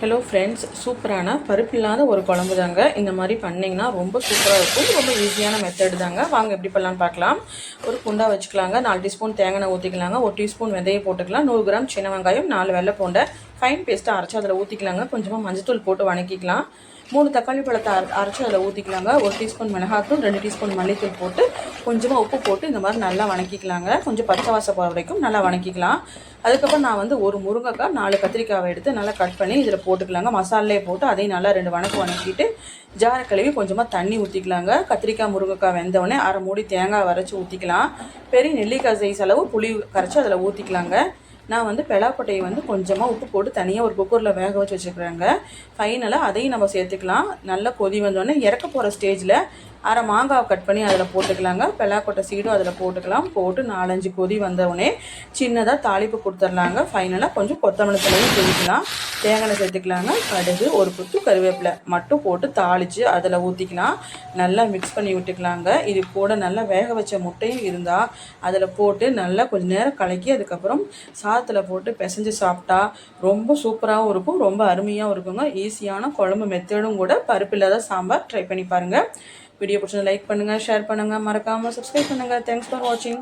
Hello friends சூப்பரான பருப்பு இல்லாத ஒரு குழம்பு தாங்க. இந்த மாதிரி பண்ணிங்கன்னா ரொம்ப சூப்பராக இருக்கும். ரொம்ப ஈஸியான மெத்தட் தாங்க. வாங்க எப்படி பண்ணலான்னு பார்க்கலாம். ஒரு குண்டா வச்சுக்கலாங்க. நாலு டீஸ்பூன் தேங்காய் ஊற்றிக்கலாங்க ஒரு டீஸ்பூன் வெந்தயம் போட்டுக்கலாம். நூறு கிராம் சின்ன வெங்காயம் நாலு வெள்ளை பூண்டை ஃபைன் பேஸ்ட்டாக அரைச்சி அதில் ஊற்றிக்கலாங்க கொஞ்சமாக மஞ்சத்தூள் போட்டு வணக்கிக்கலாம். மூணு தக்காளி பழத்தை அரை அரைச்சி அதில் ஊற்றிக்கலாங்க ஒரு டீஸ்பூன் மிளகாத்தூள் ரெண்டு டீஸ்பூன் மல்லித்தூள் போட்டு கொஞ்சமாக உப்பு போட்டு இந்த மாதிரி நல்லா வணக்கிக்கலாங்க. கொஞ்சம் பச்சை வாசம் போகிற வரைக்கும் நல்லா வணக்கிக்கலாம். அதுக்கப்புறம் நான் வந்து ஒரு முருங்கைக்காய் நாலு கத்திரிக்காவை எடுத்து நல்லா கட் பண்ணி இதில் போட்டுக்கலாங்க. மசாலே போட்டு அதையும் நல்லா ரெண்டு வணக்கம் வணக்கிட்டு ஜாரை கழுவி கொஞ்சமாக தண்ணி ஊற்றிக்கலாங்க கத்திரிக்காய் முருங்கைக்காய் வெந்தவுடனே அரை மூடி தேங்காய் வரைச்சி ஊற்றிக்கலாம் பெரிய நெல்லிக்காய் சைஸ் அளவு புளி கரைச்சி அதில் ஊற்றிக்கலாங்க நான் வந்து பெலாக்கொட்டையை வந்து கொஞ்சமாக உப்பு போட்டு தனியாக ஒரு குக்கரில் வேக வச்சு வச்சுக்கிறேங்க ஃபைனலாக அதையும் நம்ம சேர்த்துக்கலாம். நல்லா கொதி வந்தோடனே இறக்க போகிற ஸ்டேஜில் அரை மாங்காவை கட் பண்ணி அதில் போட்டுக்கலாங்க. பெலாக்கொட்டை சீடும் அதில் போட்டுக்கலாம். போட்டு நாலஞ்சு கொதி வந்தவுடனே சின்னதாக தாளிப்பு கொடுத்துர்லாங்க ஃபைனலாக கொஞ்சம் கொத்தமல்லி தலையும் தூவிக்கலாம். தேங்காய் சேர்த்துக்கலாங்க. கடுகு ஒரு குத்து கருவேப்பிலை மட்டும் போட்டு தாளித்து அதில் ஊற்றிக்கலாம் நல்லா மிக்ஸ் பண்ணி விட்டுக்கலாங்க. இது கூட நல்லா வேக வச்ச முட்டையும் இருந்தால் அதில் போட்டு நல்லா கொஞ்ச நேரம் கலக்கி அதுக்கப்புறம் சாதத்தில் போட்டு பிசைஞ்சு சாப்பிட்டா ரொம்ப சூப்பராகவும் இருக்கும். ரொம்ப அருமையாகவும் இருக்குங்க. ஈஸியான குழம்பு மெத்தடும் கூட பருப்பு இல்லாத சாம்பார் ட்ரை பண்ணி பாருங்கள் வீடியோ பிடிச்சது லைக் பண்ணுங்கள் ஷேர் பண்ணுங்கள் மறக்காமல் சப்ஸ்கிரைப் பண்ணுங்கள் தேங்க்ஸ் ஃபார் வாட்சிங்